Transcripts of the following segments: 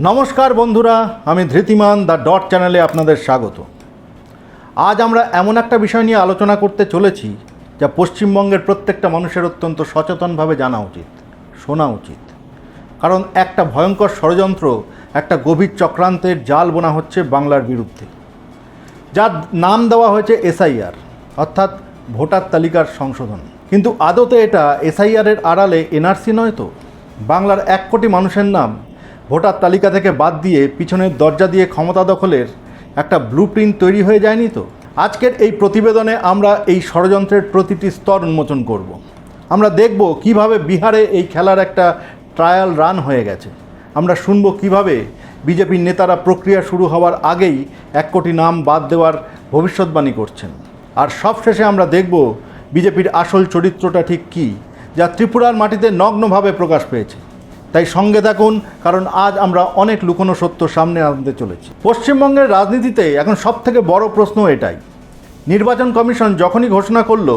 নমস্কার বন্ধুরা, আমি ধৃতিমান দ্য ডট চ্যানেলে আপনাদের স্বাগত। আজ আমরা এমন একটা বিষয় নিয়ে আলোচনা করতে চলেছি, যা পশ্চিমবঙ্গের প্রত্যেকটা মানুষের অত্যন্ত সচেতনভাবে জানা উচিত, শোনা উচিত। কারণ একটা ভয়ঙ্কর ষড়যন্ত্র, একটা গভীর চক্রান্তের জাল বোনা হচ্ছে বাংলার বিরুদ্ধে। যার নাম দেওয়া হয়েছে এসআইআর, অর্থাৎ ভোটার তালিকার সংশোধন। কিন্তু আদতে এটা এসআইআরের আড়ালে এনআরসি নয় তো? বাংলার এক কোটি মানুষের নাম ভোটার তালিকা থেকে বাদ দিয়ে পিছনের দরজা দিয়ে ক্ষমতা দখলের একটা ব্লু তৈরি হয়ে যায়নি তো? আজকের এই প্রতিবেদনে আমরা এই ষড়যন্ত্রের প্রতিটি স্তর উন্মোচন করব। আমরা দেখব কীভাবে বিহারে এই খেলার একটা ট্রায়াল রান হয়ে গেছে। আমরা শুনব কীভাবে বিজেপির নেতারা প্রক্রিয়া শুরু হওয়ার আগেই এক কোটি নাম বাদ দেওয়ার ভবিষ্যৎবাণী করছেন। আর সবশেষে আমরা দেখব বিজেপির আসল চরিত্রটা ঠিক কী, যা ত্রিপুরার মাটিতে নগ্নভাবে প্রকাশ পেয়েছে। তাই সঙ্গে থাকুন, কারণ আজ আমরা অনেক লুকোনো সত্য সামনে আনতে চলেছি। পশ্চিমবঙ্গের রাজনীতিতে এখন সবথেকে বড় প্রশ্ন এটাই। নির্বাচন কমিশন যখনই ঘোষণা করল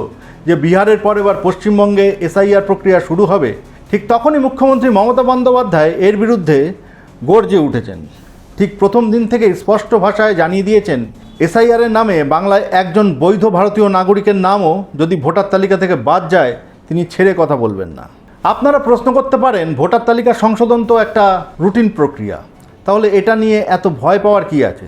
যে বিহারের পর এবার পশ্চিমবঙ্গে এসআইআর প্রক্রিয়া শুরু হবে, ঠিক তখনই মুখ্যমন্ত্রী মমতা বন্দ্যোপাধ্যায় এর বিরুদ্ধে গর্জে উঠেছেন। ঠিক প্রথম দিন থেকে স্পষ্ট ভাষায় জানিয়ে দিয়েছেন এসআইআরের নামে বাংলায় একজন বৈধ ভারতীয় নাগরিকের নামও যদি ভোটার তালিকা থেকে বাদ যায়, তিনি ছেড়ে কথা বলবেন না। আপনারা প্রশ্ন করতে পারেন, ভোটার তালিকা সংশোধন তো একটা রুটিন প্রক্রিয়া। তাহলে এটা নিয়ে এত ভয় পাওয়ার কি আছে?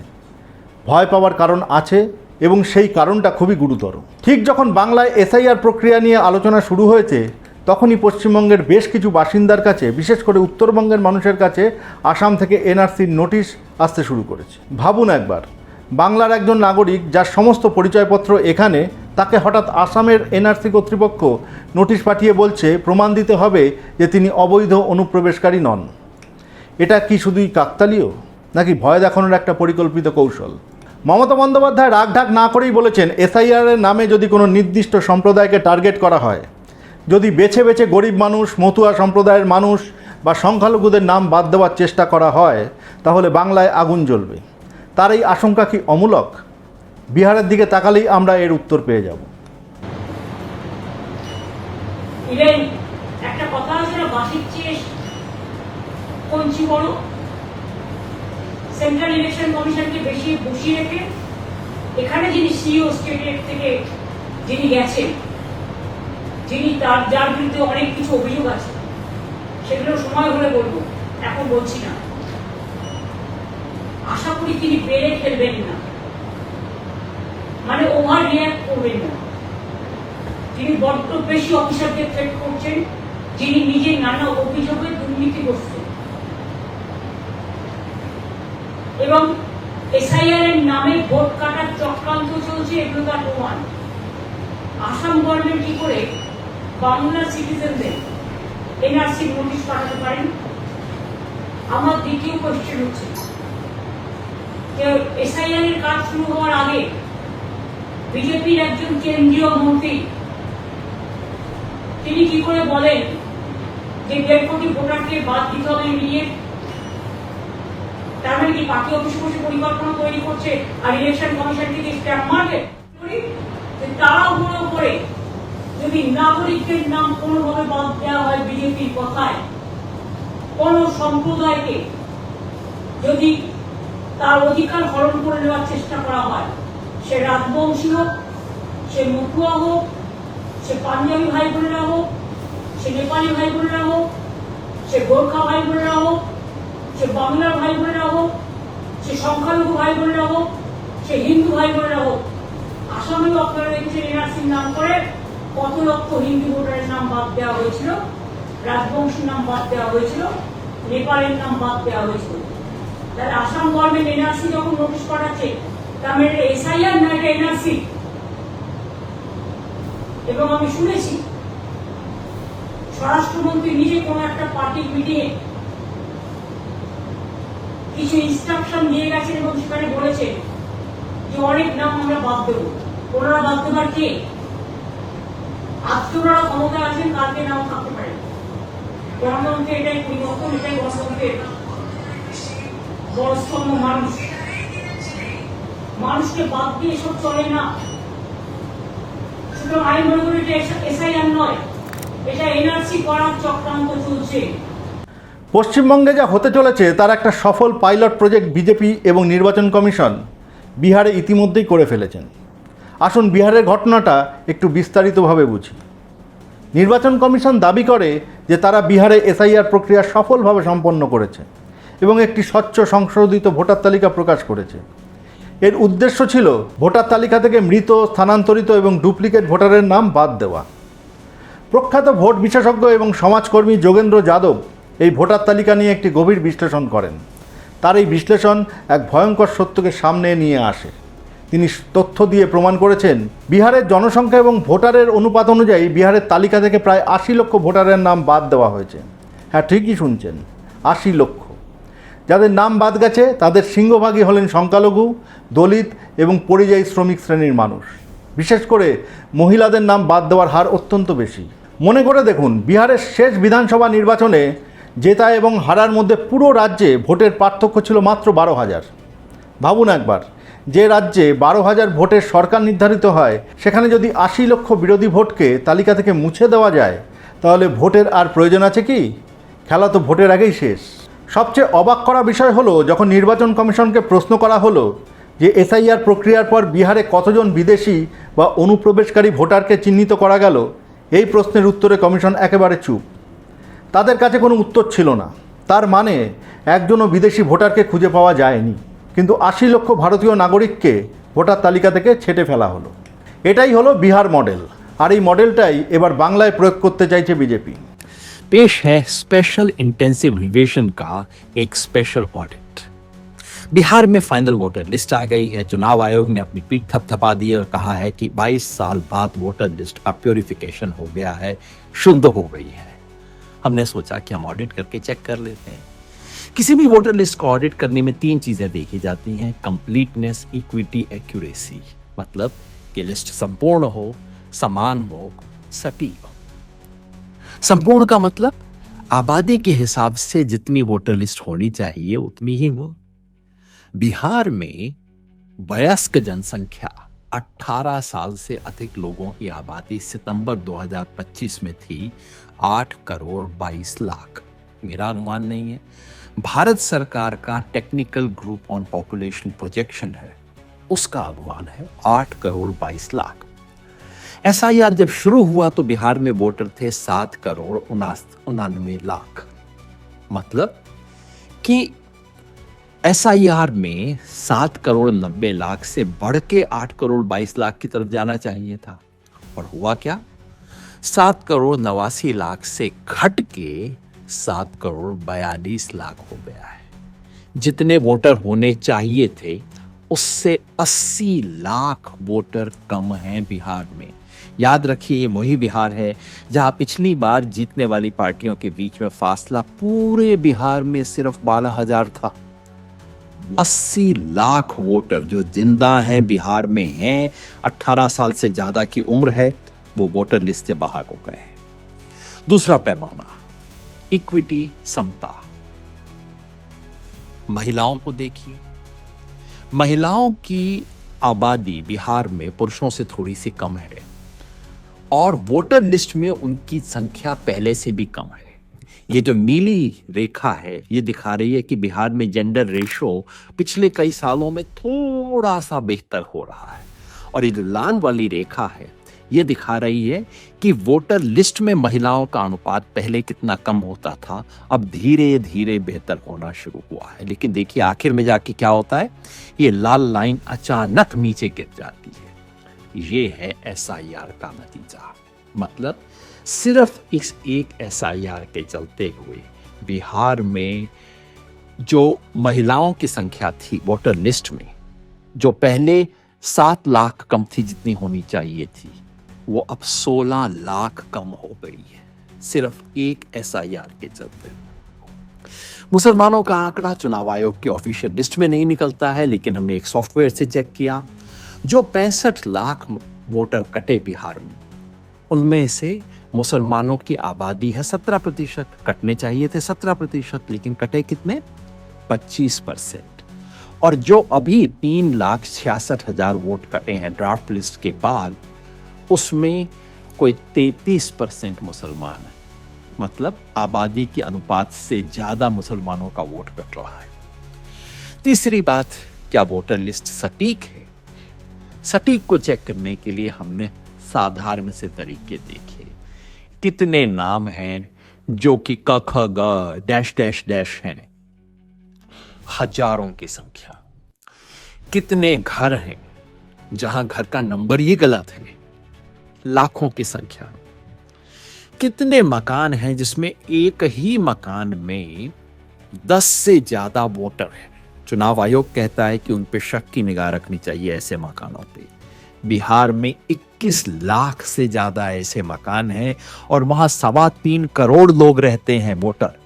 ভয় পাওয়ার কারণ আছে এবং সেই কারণটা খুবই গুরুতর। ঠিক যখন বাংলায় এসআইআর প্রক্রিয়া নিয়ে আলোচনা শুরু হয়েছে, তখনই পশ্চিমবঙ্গের বেশ কিছু বাসিন্দার কাছে, বিশেষ করে উত্তরবঙ্গের মানুষের কাছে, আসাম থেকে এনআরসির নোটিশ আসতে শুরু করেছে। ভাবুন একবার, বাংলার একজন নাগরিক যার সমস্ত পরিচয়পত্র এখানে তাকে হঠাৎ আসামের এনআরসি কর্তৃপক্ষ নোটিশ পাঠিয়ে বলছে, প্রমাণ দিতে হবে যে তিনি অবৈধ অনুপ্রবেশকারী নন। এটা কি শুধুই কাকতালীয়, নাকি ভয় দেখানোর একটা পরিকল্পিত কৌশল? মমতা বন্দ্যোপাধ্যায় রাগঢাক না করেই বলেছেন এসআইআরের নামে যদি কোনো নির্দিষ্ট সম্প্রদায়কে টার্গেট করা হয়, যদি বেছে বেছে গরিব মানুষ, মতুয়া সম্প্রদায়ের মানুষ বা সংখ্যালঘুদের নাম বাদ দেওয়ার চেষ্টা করা হয়, তাহলে বাংলায় আগুন জ্বলবে। তার এই আশঙ্কা কি অমূলক? বিহারের দিকে তাকালেই আমরা এর উত্তর পেয়ে যাব। একটা কথা আছে না বাসির চেয়ে কঞ্চি বড়? সেন্ট্রাল ইলেকশন কমিশনকে বেশি বসিয়ে রেখে এখানে যিনি সিইও স্টেটের থেকে যিনি গেছেন, যিনি তার, যার বিরুদ্ধে অনেক কিছু অভিযোগ আছে, সেগুলো সময় হলে বলব, এখন বলছি না। আশা করি তিনি বেড়ে খেলবেন না। মানে ওভার রিয়াক্ট করবেন না। তিনি বড্ড বেশি অফিসারদের থ্রেট করছেন, যিনি নিজে নানা অভিযোগে দুর্নীতিগ্রস্ত এবং এসআইআর এর নামে ভোট কাটার চক্রান্ত চলছে এগুলো তার প্রমাণ। আসাম গভর্নমেন্ট কি করে বাংলার সিটিজেনদের এনআরসি নোটিশ পাঠাতে পারেন? আমার দ্বিতীয় কোয়েশ্চেন হচ্ছে এসআইআর এর কাজ শুরু হওয়ার আগে বিজেপির একজন কেন্দ্রীয় মন্ত্রী, তিনি কি করে বলেন যে দেড় কোটি ভোটারকে বাদ দিতে হবে ইমিডিয়েট তার মানে কি পার্টি অফিসে বসে পরিকল্পনা তৈরি করছে আর ইলেকশন কমিশন থেকে স্ট্যাম্প মারবে? তাড়াহুড়ো করে যদি নাগরিকের নাম কোনোভাবে বাদ দেওয়া হয় বিজেপির কথায়, কোন সম্প্রদায়কে যদি তার অধিকার হরণ করে নেওয়ার চেষ্টা করা হয় সে রাজবংশী হোক, সে মতুয়া হোক, সে পাঞ্জাবি ভাই বোনেরা হোক, সে নেপালি ভাই বোনেরা হোক, সে গোর্খা ভাই বোনেরা হোক, সে বাংলার ভাই বোনেরা হোক, সে সংখ্যালঘু ভাই বোনেরা হোক, সে হিন্দু ভাই বোনেরা হোক। আসামেও আপনারা দেখছেন এনআরসির নাম করে কত লক্ষ হিন্দু ভোটারের নাম বাদ দেওয়া হয়েছিল, রাজবংশীর নাম বাদ দেওয়া হয়েছিল, নেপালের নাম বাদ দেওয়া হয়েছিল। তাহলে আসাম গভর্নমেন্ট এনআরসি যখন নোটিশ পাঠাচ্ছে মানে এটা এসআইআর না এবং আমি শুনেছি, স্বরাষ্ট্রমন্ত্রী নিজে কোন একটা পার্টির মিটিংয়ে কিছু ইনস্ট্রাকশন দিয়ে গেছেন এবং সেখানে বলেছেন যে অনেক নাম আমরা বাদ দেবো। ওনারা বাদ দেবার কে? আজকে ওনারা ক্ষমতায় আছেন, কালকে নাম থাকতে পারে। গণতন্ত্রে এটাই পরিবর্তন, এটাই গণতন্ত্রের বড় মানুষ। মানুষকে বাদ দিয়ে এসব চলে না। সুতরাং আমি মনে করি এসআইআর নয়, এটা এনআরসি করার চক্রান্ত চলছে। পশ্চিমবঙ্গে যা হতে চলেছে, তার একটা সফল পাইলট প্রজেক্ট বিজেপি এবং নির্বাচন কমিশন বিহারে ইতিমধ্যেই করে ফেলেছেন। আসুন বিহারের ঘটনাটা একটু বিস্তারিতভাবে বুঝি। নির্বাচন কমিশন দাবি করে যে তারা বিহারে এসআইআর প্রক্রিয়া সফলভাবে সম্পন্ন করেছে এবং একটি স্বচ্ছ সংশোধিত ভোটার তালিকা প্রকাশ করেছে। এর উদ্দেশ্য ছিল ভোটার তালিকা থেকে মৃত, স্থানান্তরিত এবং ডুপ্লিকেট ভোটারের নাম বাদ দেওয়া। প্রখ্যাত ভোট বিশেষজ্ঞ এবং সমাজকর্মী যোগেন্দ্র যাদব এই ভোটার তালিকা নিয়ে একটি গভীর বিশ্লেষণ করেন। তার এই বিশ্লেষণ এক ভয়ঙ্কর সত্যকে সামনে নিয়ে আসে। তিনি তথ্য দিয়ে প্রমাণ করেছেন, বিহারের জনসংখ্যা এবং ভোটারের অনুপাত অনুযায়ী বিহারের তালিকা থেকে প্রায় আশি লক্ষ ভোটারের নাম বাদ দেওয়া হয়েছে। হ্যাঁ ঠিকই শুনছেন, আশি লক্ষ। যাদের নাম বাদ গেছে, তাদের সিংহভাগই হলেন সংখ্যালঘু, দলিত এবং পরিযায়ী শ্রমিক শ্রেণির মানুষ। বিশেষ করে মহিলাদের নাম বাদ দেওয়ার হার অত্যন্ত বেশি। মনে করে দেখুন, বিহারের শেষ বিধানসভা নির্বাচনে জেতা এবং হারার মধ্যে পুরো রাজ্যে ভোটের পার্থক্য ছিল মাত্র বারো হাজার। ভাবুন একবার, যে রাজ্যে বারো হাজার ভোটের সরকার নির্ধারিত হয়, সেখানে যদি আশি লক্ষ বিরোধী ভোটকে তালিকা থেকে মুছে দেওয়া যায়, তাহলে ভোটের আর প্রয়োজন আছে কি? খেলা তো ভোটের আগেই শেষ। সবচেয়ে অবাক করা বিষয় হলো, যখন নির্বাচন কমিশনকে প্রশ্ন করা হলো যে এসআইআর প্রক্রিয়ার পর বিহারে কতজন বিদেশি বা অনুপ্রবেশকারী ভোটারকে চিহ্নিত করা গেল, এই প্রশ্নের উত্তরে কমিশন একেবারে চুপ। তাদের কাছে কোনো উত্তর ছিল না। তার মানে একজনও বিদেশি ভোটারকে খুঁজে পাওয়া যায়নি। কিন্তু আশি লক্ষ ভারতীয় নাগরিককে ভোটার তালিকা থেকে ছেটে ফেলা হলো। এটাই হলো বিহার মডেল। আর এই মডেলটাই এবার বাংলায় প্রয়োগ করতে চাইছে বিজেপি। पेश है स्पेशल इंटेंसिव रिविजन का एक स्पेशल ऑडिट बिहार में फाइनल वोटर लिस्ट आ गई है। चुनाव आयोग ने अपनी पीठ थपथपा दी और कहा है कि 22 साल बाद वोटर लिस्ट का प्योरिफिकेशन हो गया है, शुद्ध हो गई है। हमने सोचा कि हम ऑडिट करके चेक कर लेते हैं। किसी भी वोटर लिस्ट को ऑडिट करने में तीन चीज़ें देखी जाती हैं कंप्लीटनेस इक्विटी एक्यूरेसी मतलब कि लिस्ट संपूर्ण हो, समान हो, सटीक हो। संपूर्ण का मतलब आबादी के हिसाब से जितनी वोटर लिस्ट होनी चाहिए, उतनी ही वो। बिहार में वयस्क जनसंख्या 18 साल से अधिक लोगों की आबादी सितंबर 2025 में थी 8 करोड़ 22 लाख। मेरा अनुमान नहीं है। भारत सरकार का technical group on population projection है। उसका अनुमान है 8 crore 22 lakh. S I R जब शुरू हुआ तो बिहार में वोटर थे सात करोड़ उनानवे लाख। मतलब कि एस आई आर में सात करोड़ नब्बे लाख से बढ़ के आठ करोड़ बाईस लाख की तरफ़ जाना चाहिए था। और हुआ क्या? सात करोड़ नवासी लाख से घट के सात करोड़ बयालीस लाख हो गया है। जितने वोटर होने चाहिए थे, उससे 80 लाख वोटर कम हैं बिहार में। याद रखिए, ये वही बिहार है, जहाँ पिछली बार जीतने वाली पार्टियों के बीच में फासला पूरे बिहार में सिर्फ़ बारह हज़ार था। 80 लाख वोटर जो ज़िंदा हैं, बिहार में हैं 18 साल से ज़्यादा की उम्र है, वो वोटर लिस्ट से बाहर हो गए हैं। दूसरा पैमाना, इक्विटी समता। महिलाओं को देखिए, महिलाओं की आबादी बिहार में पुरुषों से थोड़ी सी कम है। और वोटर लिस्ट में उनकी संख्या पहले से भी कम है। ये जो नीली रेखा है, ये दिखा रही है कि बिहार में जेंडर रेशो पिछले कई सालों में थोड़ा सा बेहतर हो रहा है। और ये जो लाल वाली रेखा है, ये दिखा रही है कि वोटर लिस्ट में महिलाओं का अनुपात पहले कितना कम होता था, अब धीरे धीरे बेहतर होना शुरू हुआ है। लेकिन देखिए, आखिर में जाके क्या होता है? ये लाल लाइन अचानक नीचे गिर जाती है। ये है एसआईआर का नतीजा। मतलब सिर्फ़ इस एक एसआईआर के चलते हुए बिहार में जो महिलाओं की संख्या थी वोटर लिस्ट में, जो पहले सात लाख कम थी जितनी होनी चाहिए थी, वो अब 16 लाख कम हो गई है, सिर्फ़ एक एसआईआर के चलते। मुसलमानों का आंकड़ा चुनाव आयोग की ऑफिशियल लिस्ट में नहीं निकलता है, लेकिन हमने एक सॉफ्टवेयर से चेक किया। जो पैंसठ लाख वोटर कटे बिहार में, उनमें से मुसलमानों की आबादी है सत्रह प्रतिशत, कटने चाहिए थे सत्रह प्रतिशत, लेकिन कटे कितने? पच्चीस परसेंट। और जो अभी तीन लाख छियासठ हज़ार वोट कटे हैं ड्राफ्ट लिस्ट के बाद, उसमें कोई तैतीस परसेंट मुसलमान है। मतलब आबादी के अनुपात से ज़्यादा मुसलमानों का वोट कट रहा है। तीसरी बात, क्या वोटर लिस्ट सटीक है? सटीक को चेक करने के लिए हमने साधारण से तरीके देखे। कितने नाम हैं जो कि क ख ग डैश डैश डैश हैं। हज़ारों की संख्या। कितने घर हैं जहाँ घर का नंबर ही गलत है। लाखों की संख्या। कितने मकान हैं जिसमें एक ही मकान में दस से ज़्यादा वोटर हैं। चुनाव आयोग कहता है कि उन पे शक की निगाह रखनी चाहिए ऐसे मकानों पे। बिहार में 21 लाख से ज़्यादा ऐसे मकान हैं और वहाँ सवा तीन करोड़ लोग रहते हैं वोटर।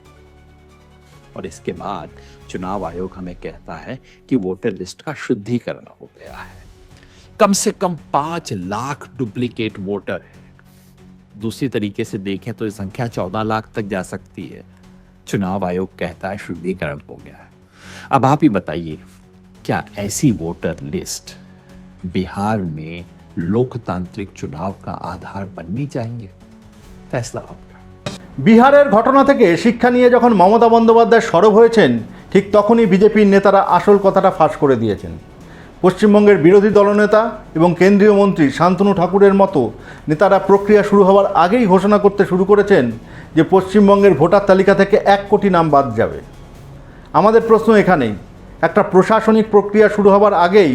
और इसके बाद चुनाव आयोग हमें कहता है कि वोटर लिस्ट का शुद्धिकरण हो गया है। कम से कम पाँच लाख डुप्लीकेट वोटर है। दूसरी तरीके से देखें तो ये संख्या चौदह लाख तक जा सकती है। चुनाव आयोग कहता है शुद्धिकरण हो गया है। अब आप ही बताइए क्या ऐसी वोटर लिस्ट बिहार में लोकतांत्रिक चुनाव का आधार बननी चाहिए फैसला आपका বিহারের ঘটনা থেকে শিক্ষা নিয়ে যখন মমতা বন্দ্যোপাধ্যায় সরব হয়েছেন ঠিক তখনই বিজেপির নেতারা আসল কথাটা ফাঁস করে দিয়েছেন পশ্চিমবঙ্গের বিরোধী দলনেতা এবং কেন্দ্রীয় মন্ত্রী শান্তনু ঠাকুরের মতো নেতারা প্রক্রিয়া শুরু হওয়ার আগেই ঘোষণা করতে শুরু করেছেন যে পশ্চিমবঙ্গের ভোটার তালিকা থেকে এক কোটি নাম বাদ যাবে আমাদের প্রশ্ন এখানেই। একটা প্রশাসনিক প্রক্রিয়া শুরু হওয়ার আগেই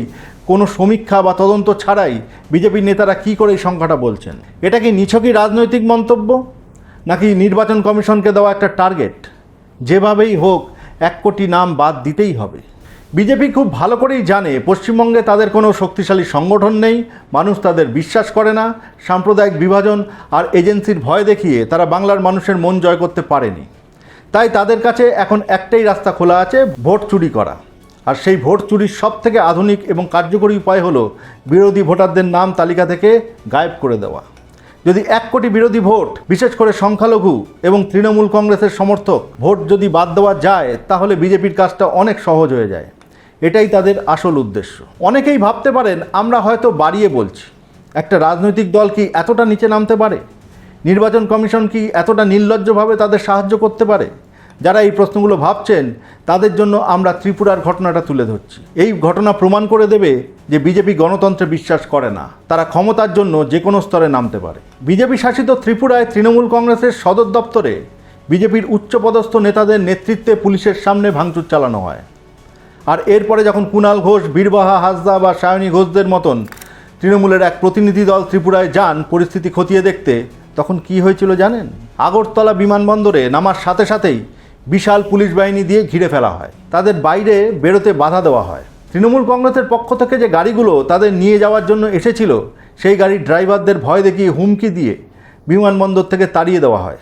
কোনো সমীক্ষা বা তদন্ত ছাড়াই বিজেপির নেতারা কী করে এই সংখ্যাটা বলছেন? এটা কি নিছকই রাজনৈতিক মন্তব্য? নাকি নির্বাচন কমিশনকে দেওয়া একটা টার্গেট? যেভাবেই হোক, এক কোটি নাম বাদ দিতেই হবে। বিজেপি খুব ভালো করেই জানে, পশ্চিমবঙ্গে তাদের কোনো শক্তিশালী সংগঠন নেই, মানুষ তাদের বিশ্বাস করে না, সাম্প্রদায়িক বিভাজন আর এজেন্সির ভয় দেখিয়ে তারা বাংলার মানুষের মন জয় করতে পারেনি। তাই তাদের কাছে এখন একটাই রাস্তা খোলা আছে, ভোট চুরি করা। আর সেই ভোট চুরির সব থেকে আধুনিক এবং কার্যকরী উপায় হলো বিরোধী ভোটারদের নাম তালিকা থেকে গায়েব করে দেওয়া। যদি এক কোটি বিরোধী ভোট, বিশেষ করে সংখ্যালঘু এবং তৃণমূল কংগ্রেসের সমর্থক, ভোট যদি বাদ দেওয়া যায়, তাহলে বিজেপির কাজটা অনেক সহজ হয়ে যায়। এটাই তাদের আসল উদ্দেশ্য। অনেকেই ভাবতে পারেন, আমরা হয়তো বাড়িয়ে বলছি, একটা রাজনৈতিক দল কি এতটা নিচে নামতে পারে? নির্বাচন কমিশন কি এতটা নির্লজ্জভাবে তাদের সাহায্য করতে পারে? যারা এই প্রশ্নগুলো ভাবছেন, তাদের জন্য আমরা ত্রিপুরার ঘটনাটা তুলে ধরছি। এই ঘটনা প্রমাণ করে দেবে যে বিজেপি গণতন্ত্রে বিশ্বাস করে না। তারা ক্ষমতার জন্য যে কোনো স্তরে নামতে পারে। বিজেপি শাসিত ত্রিপুরায় তৃণমূল কংগ্রেসের সদর দপ্তরে বিজেপির উচ্চপদস্থ নেতাদের নেতৃত্বে পুলিশের সামনে ভাঙচুর চালানো হয়। আর এরপরে যখন কুণাল ঘোষ, বীরবাহা হাসদা বা সায়নী ঘোষদের মতন তৃণমূলের এক প্রতিনিধি দল ত্রিপুরায় যান, পরিস্থিতি খতিয়ে দেখতে তখন কি হয়েছিল জানেন? আগরতলা বিমানবন্দরে নামার সাথে সাথেই বিশাল পুলিশ বাহিনী দিয়ে ঘিরে ফেলা হয়। তাদের বাইরে বেরোতে বাধা দেওয়া হয়। তৃণমূল কংগ্রেসের পক্ষ থেকে যে গাড়িগুলো তাদের নিয়ে যাওয়ার জন্য এসেছিল, সেই গাড়ির ড্রাইভারদের ভয় দেখিয়ে হুমকি দিয়ে বিমানবন্দর থেকে তাড়িয়ে দেওয়া হয়।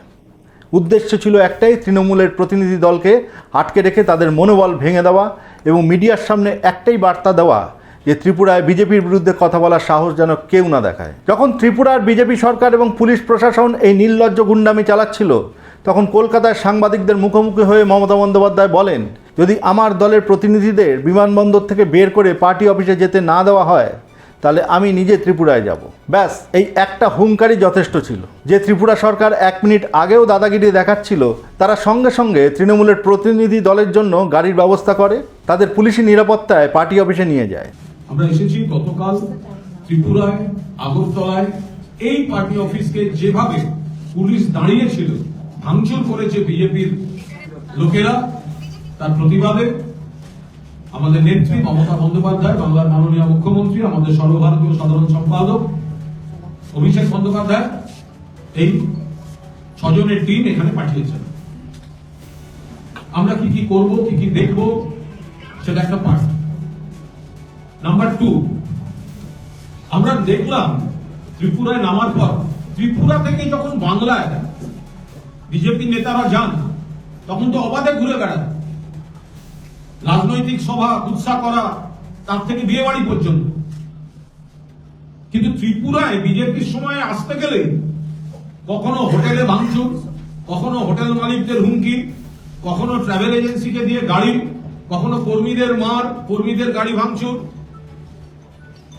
উদ্দেশ্য ছিল একটাই, তৃণমূলের প্রতিনিধি দলকে আটকে রেখে তাদের মনোবল ভেঙে দেওয়া এবং মিডিয়ার সামনে একটাই বার্তা দেওয়া যে ত্রিপুরায় বিজেপির বিরুদ্ধে কথা বলার সাহস যেন কেউ না দেখায়। যখন ত্রিপুরার বিজেপি সরকার এবং পুলিশ প্রশাসন এই নির্লজ্জ গুন্ডামি চালাচ্ছিল, তখন কলকাতায় সাংবাদিকদের মুখোমুখি হয়ে মমতা বন্দ্যোপাধ্যায় বলেন, যদি আমার দলের প্রতিনিধিদের বিমানবন্দর থেকে বের করে পার্টি অফিসে যেতে না দেওয়া হয়, তাহলে আমি নিজে ত্রিপুরায় যাব। ব্যাস, এই একটা হুঙ্কারই যথেষ্ট ছিল। যে ত্রিপুরা সরকার এক মিনিট আগেও দাদাগিরি দেখাচ্ছিল, তারা সঙ্গে সঙ্গে তৃণমূলের প্রতিনিধি দলের জন্য গাড়ির ব্যবস্থা করে, তাদের পুলিশি নিরাপত্তায় পার্টি অফিসে নিয়ে যায়। আমরা এসেছি গতকাল ত্রিপুরায়, আগরতলায়। এই পার্টি অফিসকে যেভাবে পুলিশ দাঁড়িয়েছিল, ভাঙচুর করেছে বিজেপির লোকেরা, তার প্রতিবাদে আমাদের নেত্রী মমতা বন্দ্যোপাধ্যায়, বাংলার মাননীয় মুখ্যমন্ত্রী, আমাদের সর্বভারতীয় সাধারণ সম্পাদক অভিষেক বন্দ্যোপাধ্যায়, এই ছজনের টিম এখানে পাঠিয়েছেন। আমরা কি কি করব, কি কি দেখব, সেটা একটা পার্ট নাম্বার টু আমরা দেখলাম ত্রিপুরায় নামার পর, ত্রিপুরা থেকে যখন বাংলায় বিজেপি নেতারা যান, তখন তো অবাধে ঘুরে বেড়ান রাজনৈতিক সভা উৎসাহ করা, তার থেকে বিয়ে বাড়ি পর্যন্ত। কিন্তু ত্রিপুরায় বিজেপির সময় আসতে গেলে কখনো হোটেলে ভাঙচুর, কখনো হোটেল মালিকদের হুমকি, কখনো ট্রাভেল এজেন্সিকে দিয়ে গাড়ি, কখনো কর্মীদের মার, কর্মীদের গাড়ি ভাঙচুর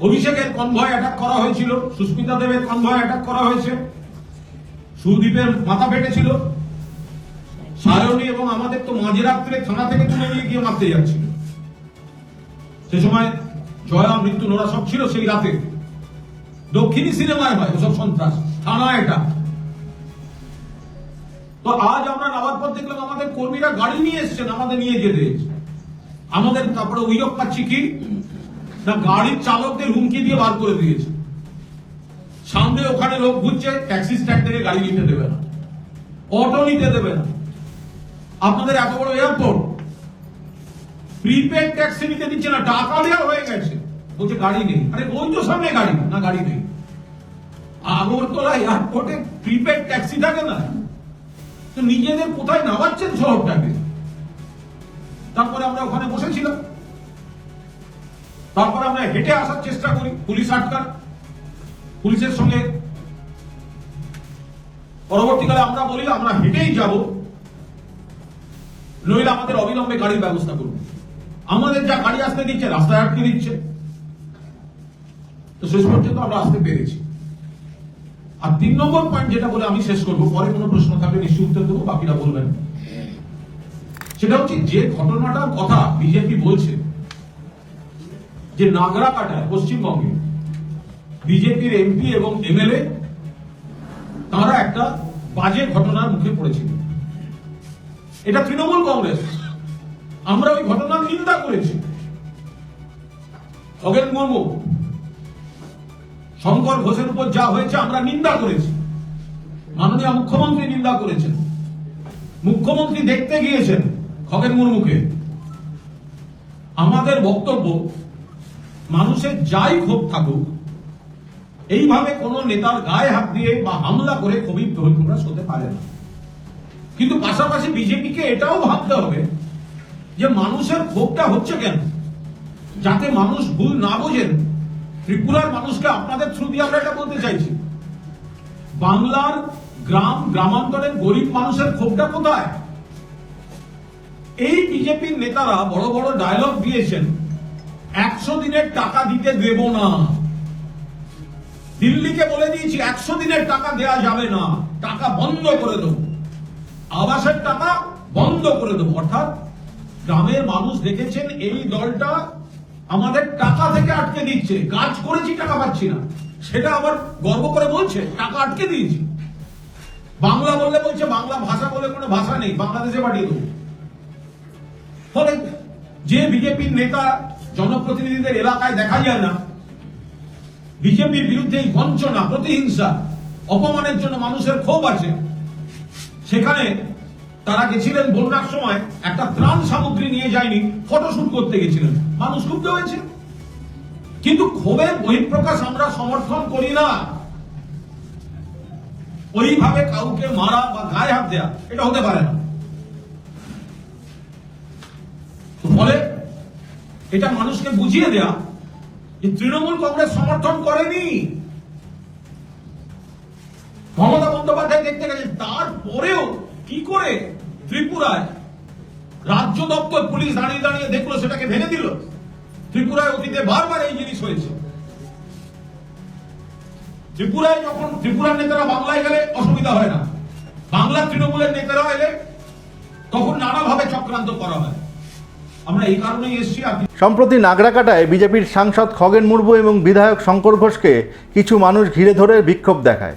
অভিষেকের কনভয় অ্যাটাক করা হয়েছিল, সুস্মিতা দেবের কনভয় অ্যাটাক করা হয়েছে, সুদীপের মাথা ফেটেছিল। সায়নী এবং আমাদের তো মাঝে রাত্রে থানা থেকে তুলে নিয়ে গিয়ে মারতে যাচ্ছিল। সে সময় জয়া, মৃত্যু ওরা সব ছিল সেই রাতে। দক্ষিণী সিনেমায় হয় ওসব সন্ত্রাস, থানা এটা। তো আজ আমরা নামার পর দেখলাম, আমাদের কর্মীরা গাড়ি নিয়ে এসছেন, আমাদের নিয়ে যেতে। আমাদের তারপরে অভিযোগ পাচ্ছি কি না, গাড়ির চালকদের হুমকি দিয়ে বার করে দিয়েছে। সামনে ওখানে লোক ঘুরছে ট্যাক্সি স্ট্যান্ড থেকে গাড়ি নিতে দেবে না। অটো নিতে দেবে না। আপনাদের এত বড় এয়ারপোর্ট প্রিপেড ট্যাক্সি নিতে দিচ্ছে না, টাকা দেওয়া হয়ে গেছে। বলছে, গাড়ি নেই। আরে, ওই তো সামনে গাড়ি, না, গাড়ি নেই। আগরতলা এয়ারপোর্টে প্রিপেড ট্যাক্সি থাকে না। তো নিজেদের কোথায় নামাচ্ছেন শহরটাকে? তারপরে আমরা ওখানে বসেছিলাম। তারপরে আমরা হেঁটে আসার চেষ্টা করি পুলিশ আটকার। পুলিশের সঙ্গে পরবর্তীকালে আমরা বলি, আমরা হেঁটেই যাব। নইলে আমাদের অবিলম্বে গাড়ির ব্যবস্থা করুন। আমাদের যা গাড়ি আসতে দিচ্ছে, রাস্তায় আটকে দিচ্ছে। তো শেষ পর্যন্ত আমরা আসতে পেরেছি। আর তিন নম্বর পয়েন্ট যেটা বলে আমি শেষ করব, পরে কোনো প্রশ্ন থাকলে নিশ্চয়ই উত্তর দেবো বাকিরা বলবেন। সেটা হচ্ছে, যে ঘটনাটার কথা বিজেপি বলছে যে নাগরা কাটায় পশ্চিমবঙ্গে, বিজেপির এমপি এবং এমএলএ, তারা একটা বাজে ঘটনার মুখে পড়েছিল। এটা তৃণমূল কংগ্রেস। আমরা ওই ঘটনার নিন্দা করেছি। খগেন মুর্মু, শঙ্কর ঘোষের উপর যা হয়েছে আমরা নিন্দা করেছি। মাননীয় মুখ্যমন্ত্রী নিন্দা করেছেন। মুখ্যমন্ত্রী দেখতে গিয়েছেন খগেন মুর্মুকে। আমাদের বক্তব্য মানুষের যাই ক্ষোভ থাকুক, এইভাবে কোন নেতার গায়ে হাত দিয়ে বা হামলা করে কবি প্রকাশ হতে পারে না। কিন্তু পাশাপাশি বিজেপিকে এটাও ভাবতে হবে যে মানুষের ক্ষোভটা হচ্ছে কেন? যাতে মানুষ ভুল না বোঝেন, ত্রিপুরার মানুষকে আপনাদের থ্রু দিয়ে আমরা এটা বলতে চাইছি। বাংলার গ্রাম, গ্রামান্তরের গরিব মানুষের ক্ষোভটা কোথায়? এই বিজেপির নেতারা বড় বড় ডায়লগ দিয়েছেন। একশো দিনের টাকা দিতে দেব না। দিল্লিকে বলে দিয়েছি, একশো দিনের টাকা দেয়া যাবে না। টাকা বন্ধ করে দেবো। আবাসের টাকা বন্ধ করে দেবো। অর্থাৎ গ্রামের মানুষ দেখেছেন, এই দলটা আমাদের টাকা থেকে আটকে দিচ্ছে। কাজ করেছি, টাকা পাচ্ছি না। সেটা আবার গর্ব করে বলছে, টাকা আটকে দিয়েছি। বাংলা বললে বলছে, বাংলা ভাষা বলে কোনো ভাষা নেই, বাংলাদেশে পাঠিয়ে দেবো। ফলে যে বিজেপির নেতা জনপ্রতিনিধিদের এলাকায় দেখা যায় না। বিজেপির বিরুদ্ধে এই বঞ্চনা, প্রতিহিংসা, অপমানের জন্য মানুষের ক্ষোভ আছে। সেখানে তারা গেছিলেন বন্যার সময়, একটা ত্রাণ সামগ্রী নিয়ে যায়নি, ফটোশুট করতে গেছিলেন। মানুষ ক্ষুব্ধ হয়েছে। কিন্তু ক্ষোভের বহিঃপ্রকাশ আমরা সমর্থন করি না। ওইভাবে কাউকে মারা বা গায়ে হাত দেয়া, এটা হতে পারে না। ফলে এটা মানুষকে বুঝিয়ে দেয়া যে তৃণমূল কংগ্রেস সমর্থন করেনি। মমতা বন্দ্যোপাধ্যায় দেখতে গেছেন তারপরেও কি করে ত্রিপুরায় রাজ্য দপ্তর পুলিশ দাঁড়িয়ে দাঁড়িয়ে দেখল, সেটাকে ভেঙে দিল। ত্রিপুরায় অতীতে বারবার এই জিনিস হয়েছে। ত্রিপুরায় যখন ত্রিপুরার নেতারা বাংলায় গেলে অসুবিধা হয় না। বাংলা তৃণমূলের নেতারা এলে তখন নানাভাবে চক্রান্ত করা হয়। সম্প্রতি নাগরাকাটায় বিজেপির সাংসদ খগেন মুর্মু এবং বিধায়ক শঙ্কর ঘোষকে কিছু মানুষ ঘিরে ধরে বিক্ষোভ দেখায়।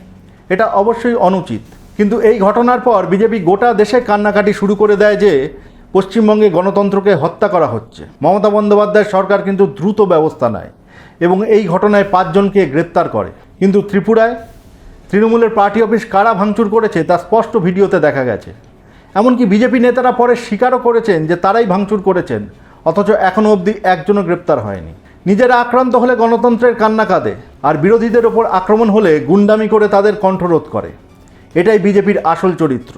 এটা অবশ্যই অনুচিত। কিন্তু এই ঘটনার পর বিজেপি গোটা দেশে কান্নাকাটি শুরু করে দেয় যে, পশ্চিমবঙ্গে গণতন্ত্রকে হত্যা করা হচ্ছে। মমতা বন্দ্যোপাধ্যায় সরকার কিন্তু দ্রুত ব্যবস্থা নেয় এবং এই ঘটনায় পাঁচজনকে গ্রেপ্তার করে। কিন্তু ত্রিপুরায় তৃণমূলের পার্টি অফিস কারা ভাঙচুর করেছে তা স্পষ্ট ভিডিওতে দেখা গেছে। এমনকি বিজেপি নেতারা পরে স্বীকারও করেছেন যে তারাই ভাঙচুর করেছেন, অথচ এখনও অবধি একজনও গ্রেপ্তার হয়নি। নিজেরা আক্রান্ত হলে গণতন্ত্রের কান্না কাঁদে, আর বিরোধীদের ওপর আক্রমণ হলে গুন্ডামি করে তাদের কণ্ঠরোধ করে। এটাই বিজেপির আসল চরিত্র।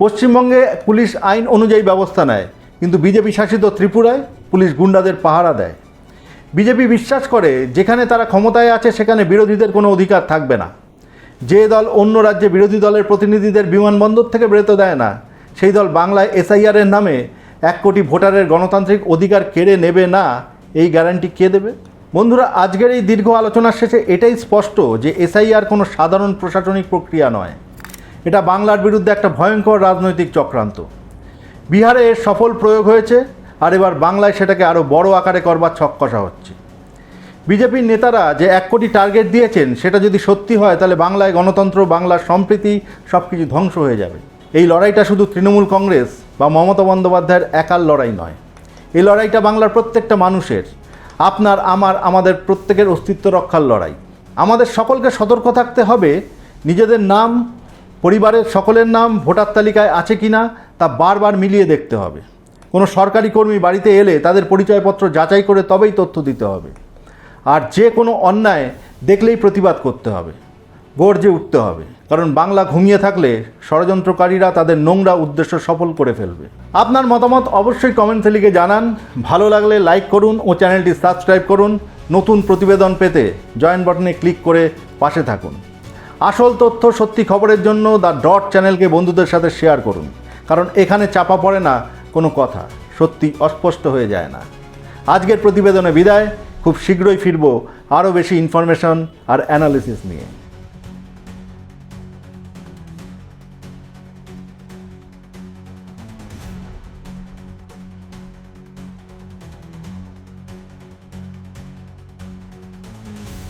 পশ্চিমবঙ্গে পুলিশ আইন অনুযায়ী ব্যবস্থা নেয়, কিন্তু বিজেপি শাসিত ত্রিপুরায় পুলিশ গুন্ডাদের পাহারা দেয়। বিজেপি বিশ্বাস করে, যেখানে তারা ক্ষমতায় আছে, সেখানে বিরোধীদের কোনো অধিকার থাকবে না। যে দল অন্য রাজ্যে বিরোধী দলের প্রতিনিধিদের বিমানবন্দর থেকে বেরোতে দেয় না, সেই দল বাংলায় এসআইআরের নামে এক কোটি ভোটারের গণতান্ত্রিক অধিকার কেড়ে নেবে না, এই গ্যারান্টি কে দেবে? বন্ধুরা, আজকের এই দীর্ঘ আলোচনার শেষে এটাই স্পষ্ট যে এসআইআর কোনো সাধারণ প্রশাসনিক প্রক্রিয়া নয়। এটা বাংলার বিরুদ্ধে একটা ভয়ঙ্কর রাজনৈতিক চক্রান্ত। বিহারে এর সফল প্রয়োগ হয়েছে, আর এবার বাংলায় সেটাকে আরও বড় আকারে করবার ছক কষা হচ্ছে। বিজেপির নেতারা যে এক কোটি টার্গেট দিয়েছেন, সেটা যদি সত্যি হয়, তাহলে বাংলায় গণতন্ত্র, বাংলার সম্প্রীতি সব কিছু ধ্বংস হয়ে যাবে। এই লড়াইটা শুধু তৃণমূল কংগ্রেস বা মমতা বন্দ্যোপাধ্যায়ের একার লড়াই নয়। এই লড়াইটা বাংলার প্রত্যেকটা মানুষের, আপনার, আমার, আমাদের প্রত্যেকের অস্তিত্ব রক্ষার লড়াই। আমাদের সকলকে সতর্ক থাকতে হবে, নিজেদের নাম, পরিবারের সকলের নাম, ভোটার তালিকায় আছে কি না তা বারবার মিলিয়ে দেখতে হবে। কোনো সরকারি কর্মী বাড়িতে এলে তাদের পরিচয়পত্র যাচাই করে তবেই তথ্য দিতে হবে। আর যে কোনো অন্যায় দেখলেই প্রতিবাদ করতে হবে, গর্জে উঠতে হবে। কারণ বাংলা ঘুমিয়ে থাকলে ষড়যন্ত্রকারীরা তাদের নোংরা উদ্দেশ্য সফল করে ফেলবে। আপনার মতামত অবশ্যই কমেন্টসে লিখে জানান। ভালো লাগলে লাইক করুন ও চ্যানেলটি সাবস্ক্রাইব করুন। নতুন প্রতিবেদন পেতে জয়েন বাটনে ক্লিক করে পাশে থাকুন। আসল তথ্য সত্যি খবরের জন্য দ্য ডট চ্যানেলকে বন্ধুদের সাথে শেয়ার করুন। কারণ এখানে চাপা পড়ে না কোনো কথা। সত্যি অস্পষ্ট হয়ে যায় না। আজকের প্রতিবেদনে বিদায়। খুব শীঘ্রই ফিরব আরও বেশি ইনফরমেশন আর অ্যানালিসিস নিয়ে।